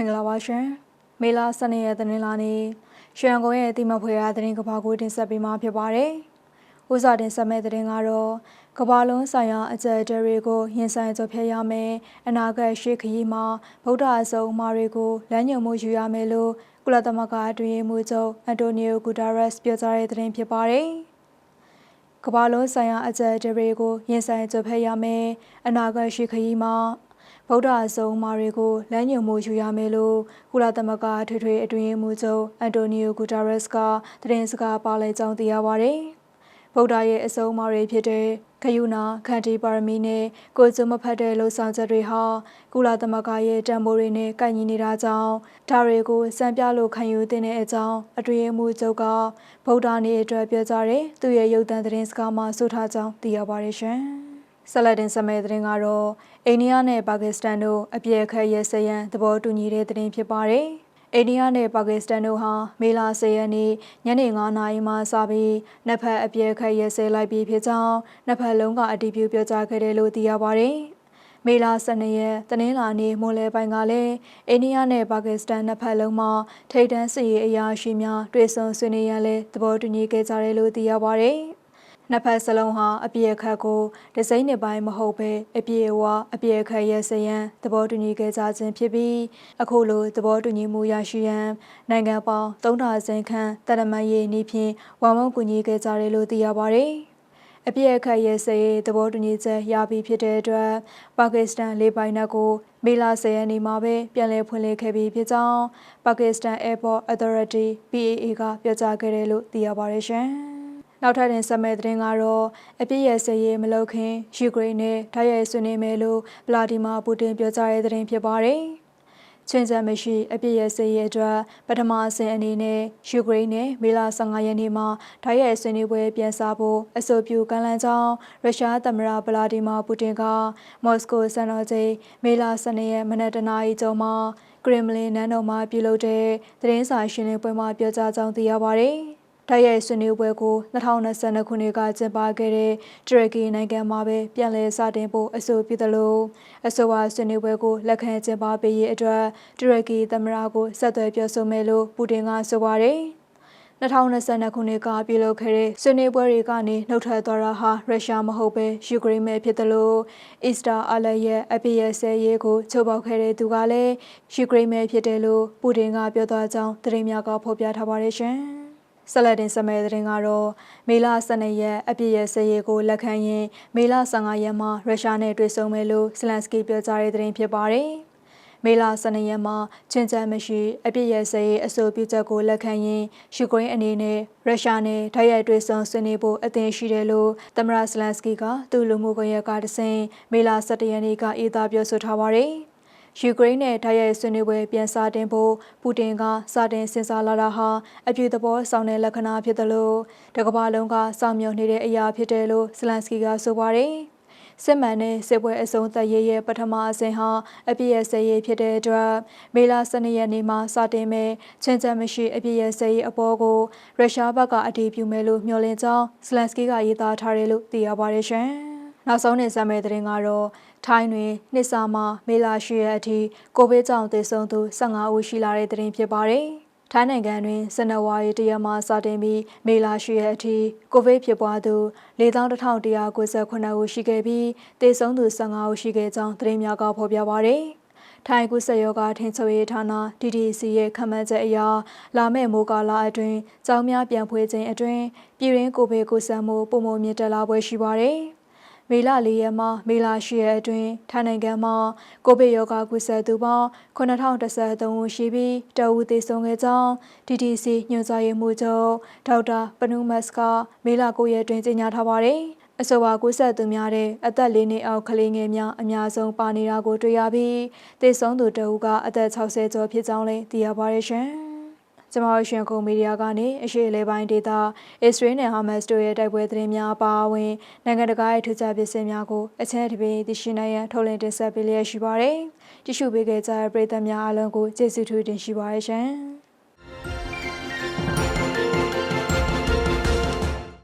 မင်္ဂလာပါရှင်မေလာ12ရက်သတင်းလာနေ့ရွှေရန်ကုန်ရဲ့တိမဖွေရသတင်းကဘာကိုတင်ဆက်ပေးမှာဖြစ်ပါတယ်ဥစားတင်ဆက်မဲ့သတင်းကတော့ကဘာလုံးဆိုင်ရာအကြံတွေကိုရင်ဆိုင်ကြဖျက်ရမယ်အနာဂတ်ရှေ့ခရီးမှာဗုဒ္ဓအစုံအမှားတွေကိုလမ်းညွှန်မှုယူရမယ်လို့ကုလသမဂ္ဂအတွင်းမှုချုပ်အန်တိုနီယိုဂူတာရက်စ်ပြောကြားတဲ့သတင်းဖြစ်ပါတယ်ကဘာလုံးဆိုင်ရာအကြံတွေကိုရင်ဆိုင်ကြဖက်ရမယ်အနာဂတ်ရှိခရီးမှာ ဗုဒ္ဓအစုံမာတွေကိုလမ်းညွှန်မှုယူရမယ်လို့ကုလသမဂ္ဂထွေထွေအတွင်းမှုချုပ်အန်တိုနီယိုဂူတာရက်စ်ကသတင်းစကားပါလိုက်ကြောင်းသိရပါဗျ။ဗုဒ္ဓရဲ့အစုံအမတွေဖြစ်တဲ့ခယုနာခန္တီပါရမီနဲ့ကိုကျမဖတ်တဲ့လှုပ်ဆောင်ချက်တွေဟာကုလသမဂ္ဂရဲ့တံပိုးတွေနဲ့ကိုက်ညီနေတာကြောင့်ဒါတွေကိုစံပြလို့ခံယူတဲ့အကြောင်းအတွင်းမှုချုပ်ကဗုဒ္ဓနေ့အတွက်ပြောကြားတဲ့သူရဲ့ရုပ်သံသတင်းစကားမှာဆိုထားကြောင်းသိရပါတယ်ရှင်။ ဆလတ်တင်စမဲသတင်းကတော့အိန္ဒိယနဲ့ပါကစ္စတန်တို့အပြည့်အခက်ရဲစရန်သဘောတူညီတဲ့သတင်းဖြစ်ပါတယ်။အိန္ဒိယနဲ့ပါကစ္စတန်တို့ဟာမေလ10ရက်နေ့ညနေ9နာရီမှစပြီးနှစ်ဖက်အပြည့်အခက်ရဲစဲလိုက်ပြီးဖြစ်ကြောင်းနှစ်ဖက်လုံးကအတည်ပြုပြောကြားခဲ့တယ်လို့သိရပါတယ်။မေလ12ရက်တနင်္လာနေ့မိုးလဲပိုင်းကလည်းအိန္ဒိယနဲ့ပါကစ္စတန်နှစ်ဖက်လုံးမှာထိပ်တန်းစစ်ရေးအရာရှိများတွေ့ဆုံဆွေးနွေးရန်လဲသဘောတူညီခဲ့ကြတယ်လို့သိရပါတယ်။ နှစ်ဖက်စလုံးဟာအပြည့်အခက်ကိုဒစိမ့်နှစ်ပိုင်းမဟုတ်ဘဲအပြည့်အဝအပြည့်အခက်ရဲ့စရန်သဘောတူညီခဲ့ကြခြင်းဖြစ်ပြီးအခုလိုသဘောတူညီမှုရရှိရန်နိုင်ငံပေါင်း၃ဒါဇင်ခန့်တရမန်ရေးနည်းဖြင့်ဝါမုံကူညီခဲ့ကြတယ်လို့သိရပါတယ်။အပြည့်အခက်ရဲ့စရေးသဘောတူညီချက်ရပြီးဖြစ်တဲ့အတွက်ပါကစ္စတန်လေပိုင်နက်ကိုမေလ10ရက်နေ့မှာပဲပြန်လည်ဖွင့်လှစ်ခဲ့ပြီးဖြစ်ကြောင်းပါကစ္စတန် Airport Authority PAA ကပြောကြားခဲ့တယ်လို့သိရပါတယ်ရှင်။ နောက်ထပ်တင်ဆက်မဲ့သတင်းကတော့အပြည့်ရဲ့စရေးမလုပ်ခင်ယူကရိန်းနဲ့ဓာတ်ရိုက်ဆွေးနွေးမယ်လို့ဗလာဒီမာပူတင်ပြောကြားတဲ့သတင်းဖြစ်ပါတယ်။ချင်းစံမရှိအပြည့်ရဲ့စရေးအတွက်ပထမအဆင့်အနေနဲ့ယူကရိန်းနဲ့မေလ15ရက်နေ့မှာဓာတ်ရိုက်ဆွေးနွေးပွဲပြန်စဖို့အဆိုပြုကမ်းလှမ်းကြောင်းရုရှားသမ္မတဗလာဒီမာပူတင်ကမော်စကိုစံတော်ချိန်မေလ12ရက်မနက်တနာရီကျော်မှာကရင်မလင်နန်းတော်မှာပြုလုပ်တဲ့သတင်းစာရှင်းလင်းပွဲမှာပြောကြားကြောင်းသိရပါတယ်။ တိုက်ရိုက်ဆွေးနွေးပွဲကို2022ခုနှစ်ကကျင်းပခဲ့တဲ့တူရကီနိုင်ငံမှာပဲပြန်လည်စတင်ဖို့အဆိုပြုသလိုအဆိုပါဆွေးနွေးပွဲကိုလက်ခံကျင်းပပေးရေးအတွက်တူရကီသမ္မတကိုဆက်သွယ်ပြောဆိုမယ်လို့ပူတင်ကဆိုပါတယ်2022ခုနှစ်ကပြုလုပ်ခဲ့တဲ့ဆွေးနွေးပွဲတွေကနေနှုတ်ထွက်သွားတာဟာရုရှားမဟုတ်ပဲယူကရိန်းပဲဖြစ်တယ်လို့အစ္စတာအလက်ရဲ့အပိယဆဲရေးကိုချုပ်ပေါက်ခဲ့တဲ့သူကလည်းယူကရိန်းပဲဖြစ်တယ်လို့ပူတင်ကပြောသွားကြောင်းသတင်းများကဖော်ပြထားပါတယ်ရှင်။ ဆက်လက်တင်ဆက်မဲ့တဲ့တင်ကတော့မေလ12ရက်အပြည့်ရဲ့စရေးကိုလက်ခံရင်မေလ15ရက်မှာရုရှားနဲ့တွေ့ဆုံမယ်လို့ဇလန်စကီပြောကြားတဲ့တင်ဖြစ်ပါတယ်။မေလ12ရက်မှာချင်းချမ်းမရှိအပြည့်ရဲ့စရေးအဆိုပြုချက်ကိုလက်ခံရင်ယူကရိန်းအနေနဲ့ရုရှားနဲ့ထိုက်ရိုက်တွေ့ဆုံဆွေးနွေးဖို့အသင့်ရှိတယ်လို့သမ္မတဇလန်စကီကသူ့လူမှုကွန်ရက်ကတဆင့်မေလ17ရက်နေ့ကအေးသားပြောဆိုထားပါတယ်။ ယူကရိန်းနဲ့တိုက်ရိုက်ဆွေးနွေးပွဲပြန်စတင်ဖို့ပူတင်ကစတင်စဉ်းစားလာတာဟာအပြည့်သဘောဆောင်တဲ့လက္ခဏာဖြစ်တယ်လို့တကမ္ဘာလုံးကစောင့်မျှော်နေတဲ့အရာဖြစ်တယ်လို့ဇလန်စကီကဆိုပါတယ်စစ်မှန်တဲ့စစ်ပွဲအဆုံးသတ်ရေးရဲ့ပထမအဆင့်ဟာအပြည့်ရဲ့စရေးဖြစ်တဲ့အတွက်မေလ12ရက်နေ့မှာစတင်မဲ့ချင်းချမ်းမရှိအပြည့်ရဲ့စရေးအပေါ်ကိုရုရှားဘက်ကအတည်ပြုမယ်လို့မျှော်လင့်ကြောင်းဇလန်စကီကရေးသားထားတယ်လို့သိရပါတယ်ရှင်။ နောက်ဆုံးနေစမယ့်သတင်းကတော့ထိုင်းတွင်နှစ်စာမှာမေလာရှိရက်အထိကိုဗစ်ကြောင့်သေဆုံးသူ15ဦးရှိလာတဲ့သတင်းဖြစ်ပါတယ်။ထိုင်းနိုင်ငံတွင်ဇန်နဝါရီတရက်မှစတင်ပြီးမေလာရှိရက်အထိကိုဗစ်ဖြစ်ပွားသူ4198ဦးရှိခဲ့ပြီးသေဆုံးသူ15ဦးရှိခဲ့ကြောင်းသတင်းများကဖော်ပြပါတယ်။ထိုင်းကုဆယောဂထင်းချုပ်ရေးဌာန DDC ရဲ့ခန့်မှန်းချက်အရလာမယ့်မိုးကာလအတွင်းကြောင်းများပြန်ဖွေခြင်းအတွင်းပြည်ရင်းကိုဗစ်ကူးစက်မှုပုံမှန်မြင့်တက်လာပွဲရှိပါတယ်။ မေလ၄ရက်မှမေလ၈ရက်အတွင်းထိုင်းနိုင်ငံမှာကိုဗစ်ရောဂါကူးစက်သူပေါင်း9013ဦးရှိပြီးတအူသေဆုံးခဲ့ကြောင်း DTC ညွှန်ကြားရေးမှူးချုပ်ဒေါက်တာပနုမတ်ကမေလ9ရက်တွင်ကြေညာထားပါတယ်။အဆိုပါကူးစက်သူများတဲ့အသက်၄နှစ်အောက်ကလေးငယ်များအများဆုံးပါနေတာကိုတွေ့ရပြီးသေဆုံးသူတအူကအသက်60ကျော်ဖြစ်ကြောင်းလည်းသိရပါတယ်ရှင်။ ကျမတို့ရှင်ကုန်မီဒီယာကနေအရှိအလဲပိုင်းဒေသအစ္စရေးနဲ့ဟာမတ်စ်တို့ရဲ့တိုက်ပွဲသတင်းများပါဝင်နိုင်ငံတကာရဲ့ထူးခြားပစ္စည်းများကိုအချင်းတပင်းသိရှိနိုင်ရန်ထုတ်လင်းတင်ဆက်ပေးလျက်ရှိပါတယ်။ကြည့်ရှုပေးကြတဲ့ပရိသတ်များအားလုံးကိုကျေးဇူးထူးတင်ရှိပါရရှင်။